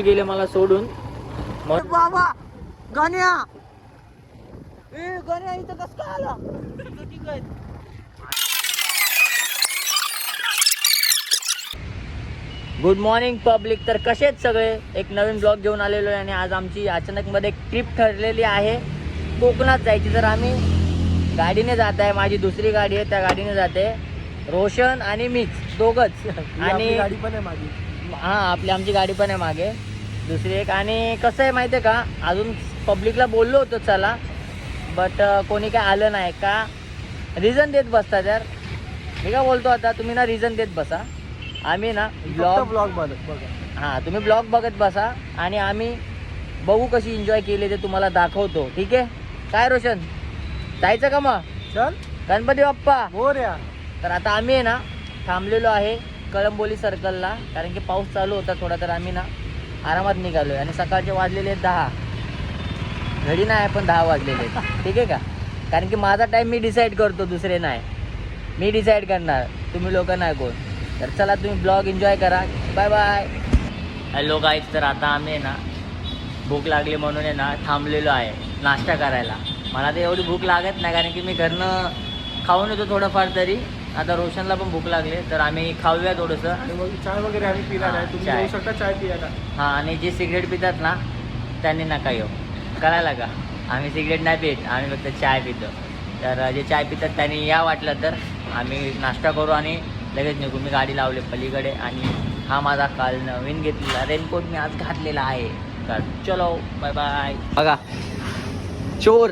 बुलबुल गेले मला सोडून? बाबा गण्या! ए गण्या इथं कस काय आला? ठीक आहे गुड मॉर्निंग पब्लिक तर कसे आहेत सगळे? एक नवीन ब्लॉग घेऊन आलेलो आहे आणि आज आमची अचानकमध्ये एक ट्रिप ठरलेली आहे. कोकणात जायची तर आम्ही गाडीने जात आहे. माझी दुसरी गाडी आहे त्या गाडीने जाते रोशन आणि मीच दोघंच. आणि गाडी पण आहे माझी हां आपली आमची गाडी पण आहे मागे. दुसरी एक. आणि कसं आहे माहिती आहे का? अजून पब्लिकला बोललो होतो चला बट कोणी काय आलं नाही का? रिझन देत बसतात यार मी काय बोलतो आता तुम्ही ना रिझन देत बसा. आम्ही ना ब्लॉग ब्लॉग बघ बघा हां तुम्ही ब्लॉग बघत बसा आणि आम्ही बघू कशी एन्जॉय केली ते तुम्हाला दाखवतो. ठीक आहे? काय रोशन? जायचं का मग? चल. गणपती बाप्पा. हो रे तर आता आम्ही आहे ना थांबलेलो आहे कळंबोली सर्कलला कारण की पाऊस चालू होता थोडा तर आम्ही ना आरामात निघालो आहे आणि सकाळचे वाजलेले आहेत दहा. घडी नाही पण दहा वाजलेले आहेत. ठीक आहे का? कारण की माझा टाईम मी डिसाईड करतो दुसरे नाही. मी डिसाईड करणार. तुम्ही लोक नाही कोण. तर चला तुम्ही ब्लॉग एन्जॉय करा. बाय बाय हॅलो गाईज तर आता आम्ही आहे ना भूक लागली म्हणून आहे ना थांबलेलो आहे नाश्ता करायला. मला तर एवढी भूक लागत नाही कारण की मी घरनं खाऊन येतो थोडंफार तरी. आता रोशनला पण भूक लागली तर आम्ही खाऊया थोडंसं. आणि मग चाय वगैरे आम्ही पिला हा, तुम्ही चाय. येऊ शकता चाय पियाला. हां आणि जे सिगरेट पितात ना त्यांनी नका येऊ. कळायला का आम्ही सिगरेट नाही पित आम्ही फक्त चाय पितो. तर जे चाय पितात त्यांनी या वाटलं तर आम्ही नाश्ता करू आणि लगेच निघू मी गाडी लावली पलीकडे आणि हा माझा काल नवीन घेतलेला रेनकोट मी आज घातलेला आहे. तर चलो. बाय बाय बघा. चोर.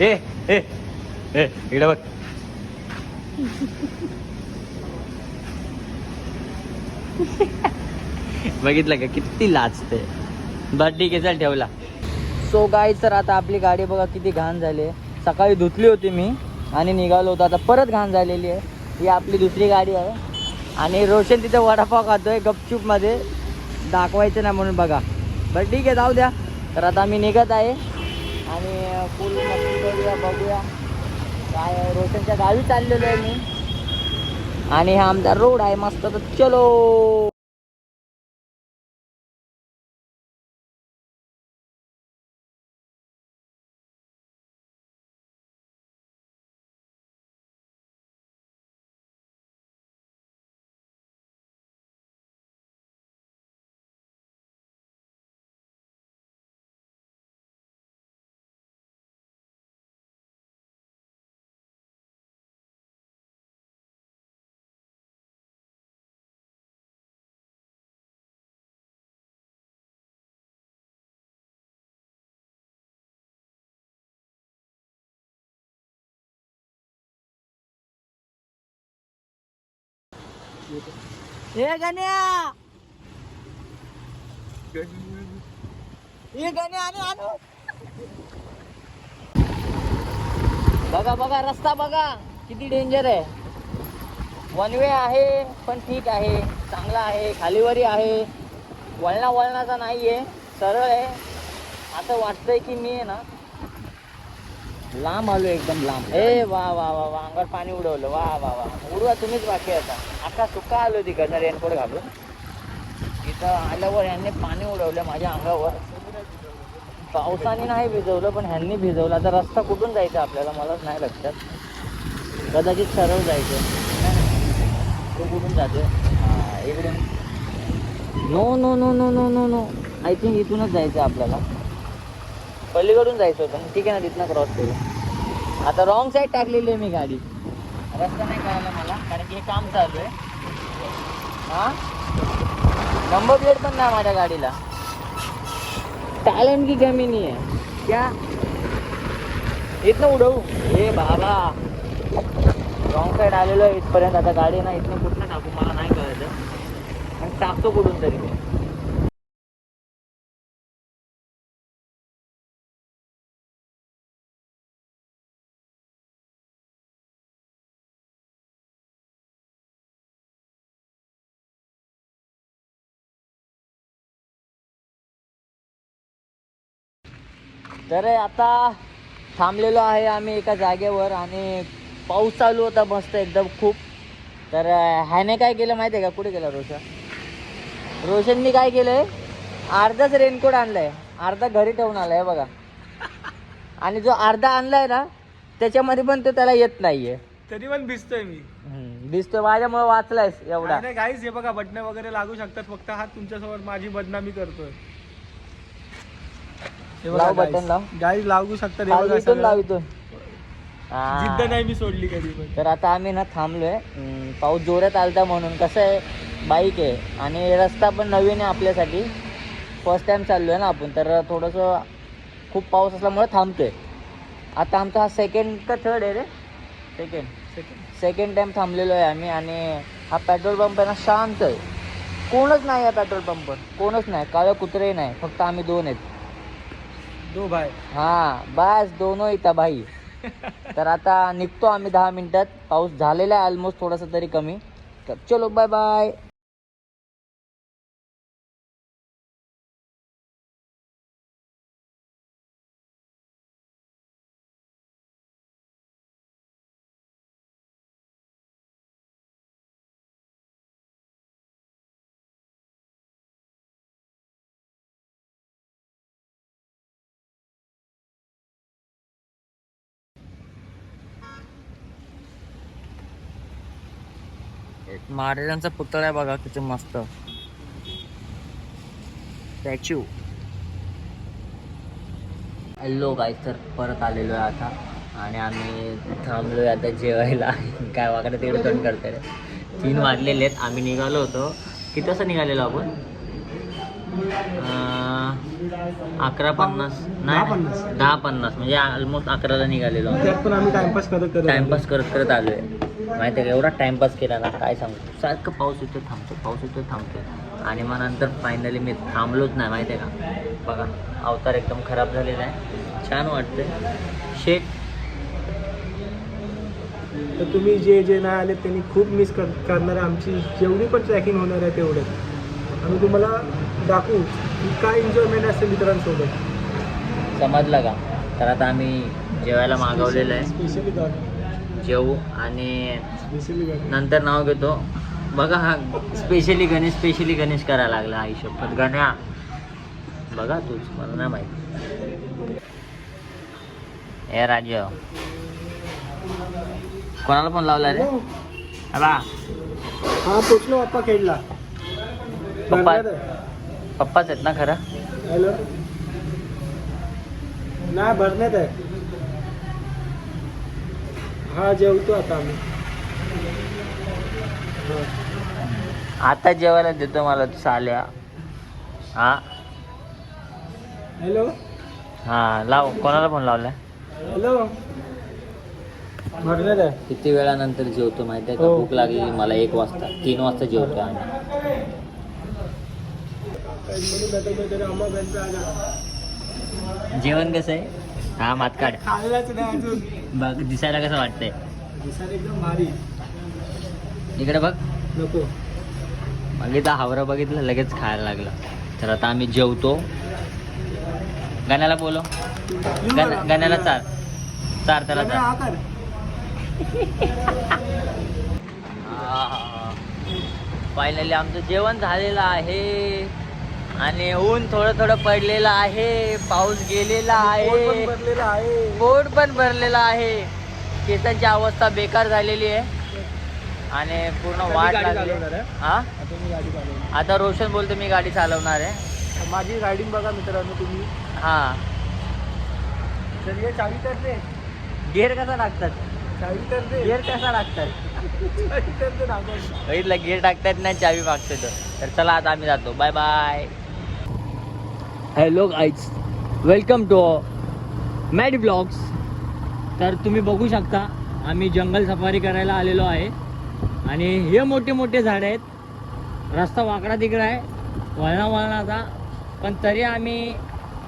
ए ए ए इकडे बघ. बघितलं का? किती लाजते. बरं ठीक आहे चल ठेवला. सो गाय तर आता आपली गाडी बघा किती घाण झाली आहे. सकाळी धुतली होती मी आणि निघालो होतो. आता परत घाण झालेली आहे. ही आपली दुसरी गाडी आहे. आणि रोशन तिथे वडापाव खातोय गपचूपमध्ये. दाखवायचं नाही म्हणून बघा. बरं ठीक आहे जाऊ द्या. तर आता मी निघत आहे. आणि फुल मस्ती करूया बघूया. काय रोशनच्या गावी चाललेलो आहे मी. आणि हा आमचा रोड आहे मस्त. तर चलो. हे गण्या! हे गण्या आणि आणू! बघा बघा रस्ता बघा किती डेंजर आहे. वन वे आहे पण ठीक आहे चांगला आहे खालीवरी आहे. वळणा वळणाचा नाही आहे सरळ आहे. असं वाटतंय की मी आहे ना लांब आलो एकदम लांब. ए वा वा वा वा अंगावर पाणी उडवलं. वा वा वा. उडवा तुम्हीच बाकी आता. आता सुका आलो तिकडनं रेनकोट घालून. तिथं आल्यावर ह्यांनी पाणी उडवलं माझ्या अंगावर. पावसाने नाही भिजवलं पण ह्यांनी भिजवलं. आता रस्ता कुठून जायचा आपल्याला मलाच नाही लक्षात. कदाचित सरळ जायचं. तो कुठून जातो हा इकडून no no no no no no no I think इथूनच जायचं आपल्याला. पलीकडून जायचं होतं. ठीक आहे ना तिथनं क्रॉस करू. आता रॉंग साईड टाकलेली आहे मी गाडी. रस्ता नाही कळाला मला कारण की हे काम चालू आहे. हा? नंबर प्लेट पण नाही माझ्या गाडीला. टॅलेंट की कमी नाही आहे. क्या? इथनं उडवू. हे बाबा. रॉंग साईड आलेलो आहे इथपर्यंत. आता गाडी ना इथनं कुठनं टाकू? मला नाही कळत. पण टाकतो कुठून तरी. तर आता थांबलेलो आहे आम्ही एका जागेवर आणि पाऊस चालू होता मस्त एकदम खूप. तर ह्याने काय केलं माहिती आहे का? कुठे गेला रोशा रोशननी काय केलंय? अर्धाच रेनकोट आणलाय. अर्धा घरी ठेवून आलाय बघा. आणि जो अर्धा आणलाय ना त्याच्यामध्ये पण तो त्याला येत नाहीये. तरी पण भिजतोय मी. दिसतोय. माझ्यामुळे वाचलायस एवढा. गाईज हे बघा बटणं वगैरे लागू शकतात. फक्त हा तुमच्यासोबत माझी बदनामी करतोय. लाव बटन लाव. गाईज लागू शकतात खाली बघा इथून लाव सगळं. इथून हा. जिद्द नाही मी सोडली कधी पण. तर आता आम्ही ना थांबलोय. पाऊस जोरात आलता म्हणून. कसं आहे? बाईक आहे. आणि रस्ता पण नवीन आहे आपल्यासाठी. फर्स्ट टाइम चाललोय ना आपण. तर थोडंसं खूप पाऊस असल्यामुळे थांबतोय. आता आमचा हा सेकंड का थर्ड आहे रे? सेकंड सेकंड टाइम थांबलेलो आहे आम्ही. आणि हा पेट्रोल पंप आहे ना शांत आहे. कोणच नाही आहे पेट्रोल पंपवर कोणच नाही. काळं कुत्रे नाही. फक्त आम्ही दोन आहेत. दो भाई. हा बस दोनो इथं भाई. तर आता निघतो आम्ही दहा मिनिटात. पाऊस झालेला आहे ऑलमोस्ट थोडासा तरी कमी. तर चलो बाय बाय महाराजांचा पुतळा आहे बघा किती मस्त. स्टॅच्यू हॅलो गाईस तर परत आलेलो आहे आता. आणि आम्ही थांबलोय आता जेवायला. काय वाकडं तिकडे तोंड करते रे. तीन वाजलेले आहेत आम्ही निघालो होतो. किती वाजता निघालेलो आपण? अं, अकरा पन्नास. नाही पन्नास. दहा पन्नास. म्हणजे ऑलमोस्ट अकराला निघालेलो आम्ही. टाइमपास करत करत टाइमपास करत करत आलोय. माहिती आहे का? एवढा टाइमपास केला ना काय सांगू? सारखं पाऊस येतो थांबतो पाऊस येतो थांबतो. आणि मग नंतर फायनली मी थांबलोच नाही माहिती आहे का? बघा अवतार एकदम खराब झालेला आहे. छान वाटतंय. शेट. तर तुम्ही जे जे नाही आले त्यांनी खूप मिस कर करणार आहे. आमची जेवढी पण ट्रॅकिंग होणार आहे तेवढे. आम्ही तुम्हाला दाखवू की काय एन्जॉयमेंट असते मित्रांसोबत. समजलं का? तर आता आम्ही जेवायला मागवलेलं आहे. स्पेशली जेवू आणि नंतर नाव घेतो. बघा हा स्पेशली गणेश स्पेशली गणेश करायला लागला आई शपथ गण्या बघा तूच मला नाही माहिती. ए राज. कोणाला फोन लावला रे? हा पोचलो बाप्पा खेळला. पप्पा पप्पाच आहेत ना खरं? हॅलो. नाही भरण्यात आहे. हा जेवतो आता आम्ही. हा. आता जेवायला देतो मला तू साल्या. हा. हॅलो. हा लाव. कोणाला फोन लावलाय? हॅलो. किती वेळानंतर जेवतो माहिती आहे का? हो. भूक लागली मला एक वाजता. तीन वाजता जेवतो आम्ही. जेवण कसं आहे? हा मात काढ. खाल्लाच नाही अजून. बघ दिसायला कसं वाटतंय. दिसायला एकदम भारी. इकडे बघ. नको. बघितलं हावरं बघितलं लगेच खायला लागलं. तर आता आम्ही जेवतो. गाण्याला बोलो गाण्या- गाण्याला चार. चार त्याला चार. फायनली आमचं जेवण झालेलं आहे. आणि ऊन थोडं थोडं पडलेलं आहे पाऊस गेलेला आहे. पोट पण भरलेला आहे. केसांची अवस्था बेकार झालेली आहे. आणि पूर्ण वाट लागली. हा? आता रोशन बोलतो मी गाडी चालवणार आहे. माझी रायडिंग बघा मित्रांनो तुम्ही. हा. चावी तर दे. गेअर कसा टाकतात चावी तर दे. गेअर कसा टाकतात. बघितलं गेअर टाकतात नाही चावी मागतो तर चला आता आम्ही जातो. Bye bye hello guys welcome to Mad Blogs तर तुम्ही बघू शकता आम्ही जंगल सफारी करायला आलेलो आहे. आणि हे मोठे मोठे झाड आहेत. रस्ता वाकडा तिकडा आहे. वळणा वळणाचा पण तरी आम्ही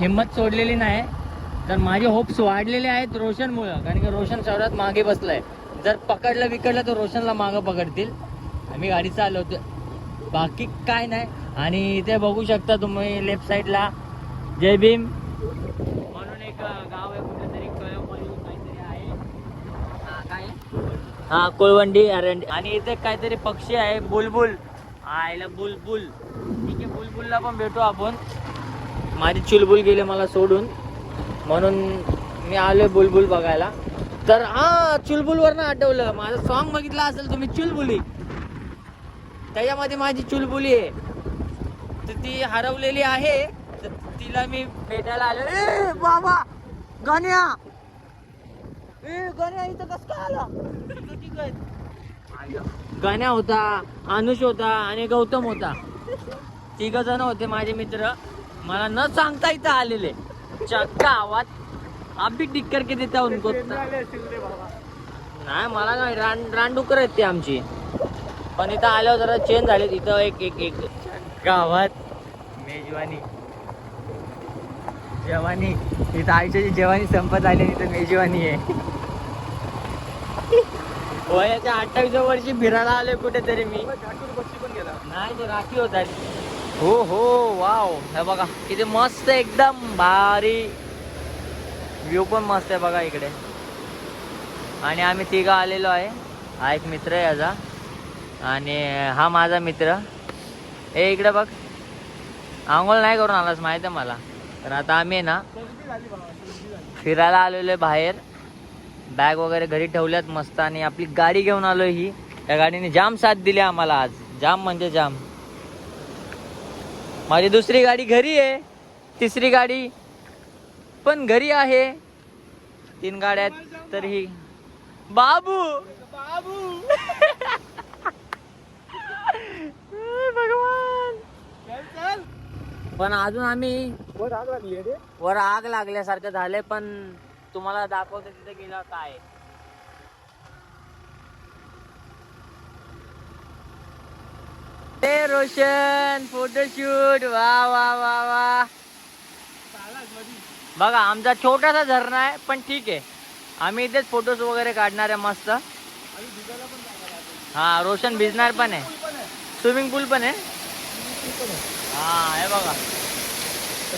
हिंमत सोडलेली नाही. तर माझे होप्स वाढलेले आहेत रोशनमुळं. कारण की रोशन सर्वात मागे बसलं आहे जर पकडलं विकडलं तर रोशनला मागं पकडतील. आम्ही गाडी चालवतो बाकी काय नाही. आणि इथे बघू शकता तुम्ही लेफ्ट साईडला जय भीम. म्हणून एक गाव आहे कुठेतरी कळंबोली काहीतरी आहे. हा, काय? हा कोळवंडी अरंडी. आणि इथे काहीतरी पक्षी आहे बुलबुल. आयला बुलबुल. ठीक आहे बुलबुलला पण भेटू आपण. माझी चुलबुल गेले मला सोडून. म्हणून मी आलोय बुलबुल बघायला. तर हा चुलबुलवरनं आठवलं. माझं सॉन्ग बघितलं असेल तुम्ही चुलबुली. त्याच्यामध्ये माझी चुलबुली आहे. तर ती हरवलेली आहे. तिला मी भेटायला आलो. ए बाबा गण्या. ए गण्या इथं कस काय आला? गण्या होता अनुष होता आणि गौतम होता. तिघ जण होते माझे मित्र. मला न सांगता इथं आलेले. चक्का आवाज. आप भी किती करके देता उनको नाही मला काय रान रानडुकर आहेत ते आमची. पण इथं आल्यावर जरा चेंज झाले. तिथं एक एक एक. गावात मेजवानी. जेवानी. इथं आयुष्याची जेवानी संपत आली इथं मेजवानी आहे. वयाच्या अठ्ठावीस वर्षी फिरायला आलोय कुठेतरी मी. नाही ते राखी होता. हो हो वाव. हे बघा किती मस्त एकदम भारी. व्ह्यू पण मस्त आहे बघा इकडे. आणि आम्ही तिघं आलेलो आहे. हा एक मित्र आहे याचा. आणि हा माझा मित्र. ए इकडे बघ. आंघोळ नाही करून आलास माहिती आहे मला. तर आता आम्ही ना फिरायला आलेलो आहे बाहेर. बॅग वगैरे घरी ठेवल्यात मस्त आणि आपली गाडी घेऊन आलोय ही. त्या गाडीने जाम साथ दिली आम्हाला आज. जाम म्हणजे जाम. माझी दुसरी गाडी घरी आहे. तिसरी गाडी पण घरी आहे. तीन गाड्या तर ही. बाबू! भगवान! पण अजून आम्ही वर आग लागल्यासारखं झालंय पण तुम्हाला दाखवतो तिथे गेला काय रोशन फोटोशूट वा वा वा वा. बघा आमचा छोटासा झरणा आहे पण ठीक आहे. आम्ही इथेच फोटोज वगैरे काढणार आहे मस्त. हा रोशन भिजणार पण आहे. स्विमिंग पूल पण आहे. हा हे बघा.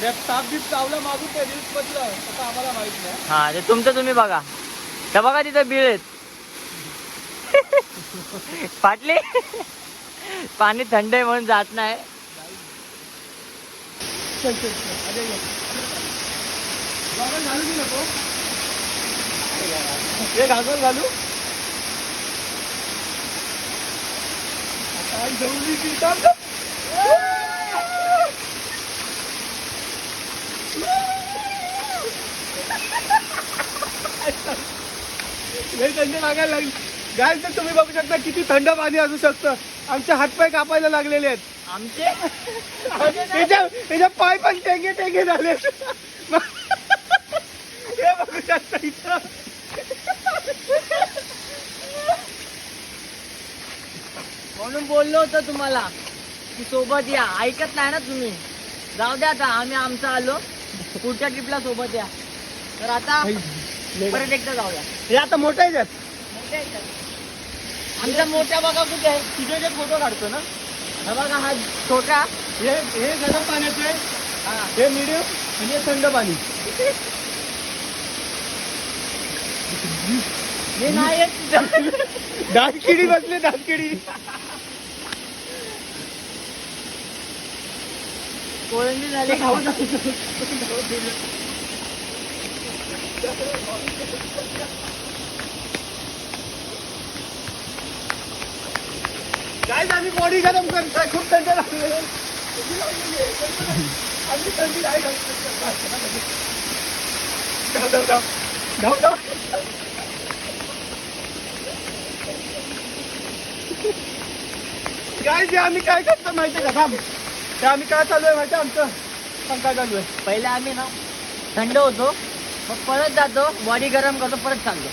ताप बीप चावला मागून ते रील्स मधलं आता आम्हाला माहीत नाही. हा ते तुमचं तुम्ही बघा. तर बघा तिथं बिळ आहेत. फाटले पाणी थंड आहे म्हणून जात नाही. चल चल चल अरे ये. गॉगल घालू की नको? हे घागल घालू? आता आई जवळी थंड लागायला लागली गाय तर तुम्ही बघू शकता किती थंड पाणी असू शकतं. आमचे हातपाय कापायला लागलेले आहेत. आमचे? त्याच्या त्याच्या पाय पण टेंगे टेंगे झाले. हे बघू शकता इथं. म्हणून बोललो होतो तुम्हाला की सोबत या. ऐकत नाही ना तुम्ही. जाऊ द्या आता आम्ही आमचं आलो. पुढच्या ट्रिपला सोबत या. तर आता परत एकदा जाऊया. हे आता मोठं आहे त्यात. मोठ्या. आमचा मोठा बघा कुठे आहे. तुझे जे फोटो काढतो ना हा बघा हा छोटा हे हे गरम पाण्याचं आहे. हा. हे मिडियम आणि हे थंड पाणी. हे नाही. दातकिडी बसले दातकिडी कोळंबी झाली. खाऊ काय आम्ही बॉडी गरम करतोय. खूप थंड लागले. आम्ही थंडी नाही धाव, धाव, काय जे आम्ही काय करतो माहितीये का? थांब. ते आम्ही काय चालू आहे माहिती आमचं? पंखा चालू आहे? पहिले आम्ही ना थंड होतो. मग परत जातो बॉडी गरम करतो परत चालतो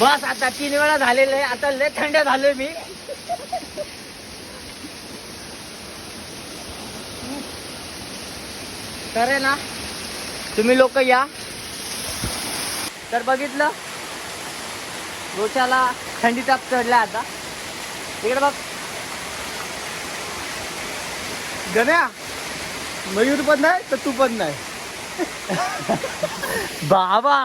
बस आता तीन वेळा झालेलं आहे. आता लय थंड झालोय मी. करे ना तुम्ही लोक या. तर बघितलं? रोच्याला थंडी ताप चढला आता. इकडे बघ. गण्या मयूर पण नाही तर तू पण नाही. बाबा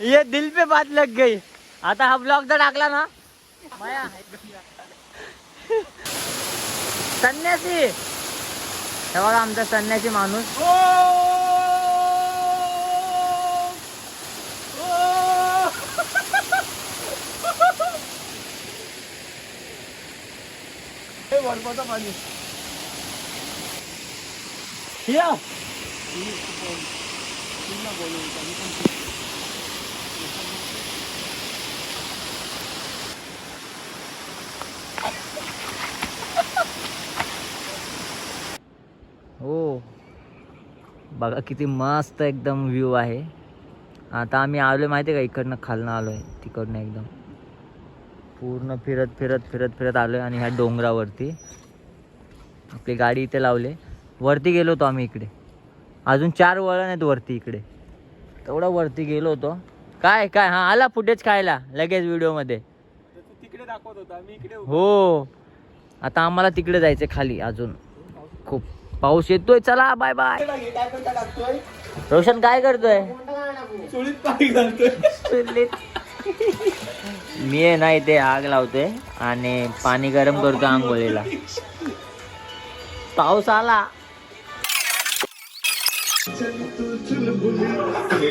ये दिल पे बात लग गई. आता हा ब्लॉग जर टाकला ना. संन्यासी. हे बघा आमचा संन्यासी माणूस. हे पाणी. या. हो. बघा किती मस्त एकदम व्ह्यू आहे. आता आम्ही आलोय माहिती आहे का? इकडनं खालनं आलोय तिकडनं एकदम. पूर्ण फिरत फिरत फिरत फिरत आलोय आणि ह्या डोंगरावरती. आपली गाडी इथे लावले. वरती गेलो होतो आम्ही इकडे. अजून चार वळण आहेत वरती इकडे. तेवढा वरती गेलो होतो. काय काय? हा आला फुटेज खायला लगेच व्हिडिओमध्ये तिकडे दाखवत होता. मी इकडे उभा. हो. आता आम्हाला तिकडे जायचं खाली अजून. खूप पाऊस येतोय चला बाय बाय रोशन काय करतोय? मी आहे ना इथे आग लावतोय आणि पाणी गरम करतो आंघोळीला. पाऊस आला.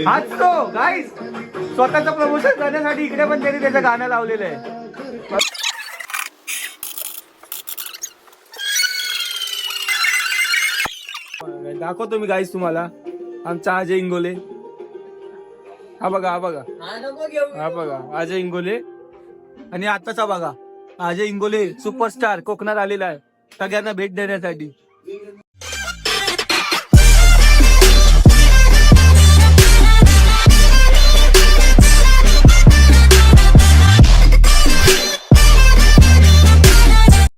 आज तो गाईस स्वतःचं प्रमोशन करण्यासाठी इकडे पण त्यांनी त्याचं गाणं लावलेलं आहे. दाखवतो मी गाईस तुम्हाला. आमचा अजय इंगोले. हा बघा हा बघा. हा बघा अजय इंगोले. आणि आताचा बघा अजय इंगोले सुपरस्टार कोकणात आलेला आहे. सगळ्यांना भेट देण्यासाठी.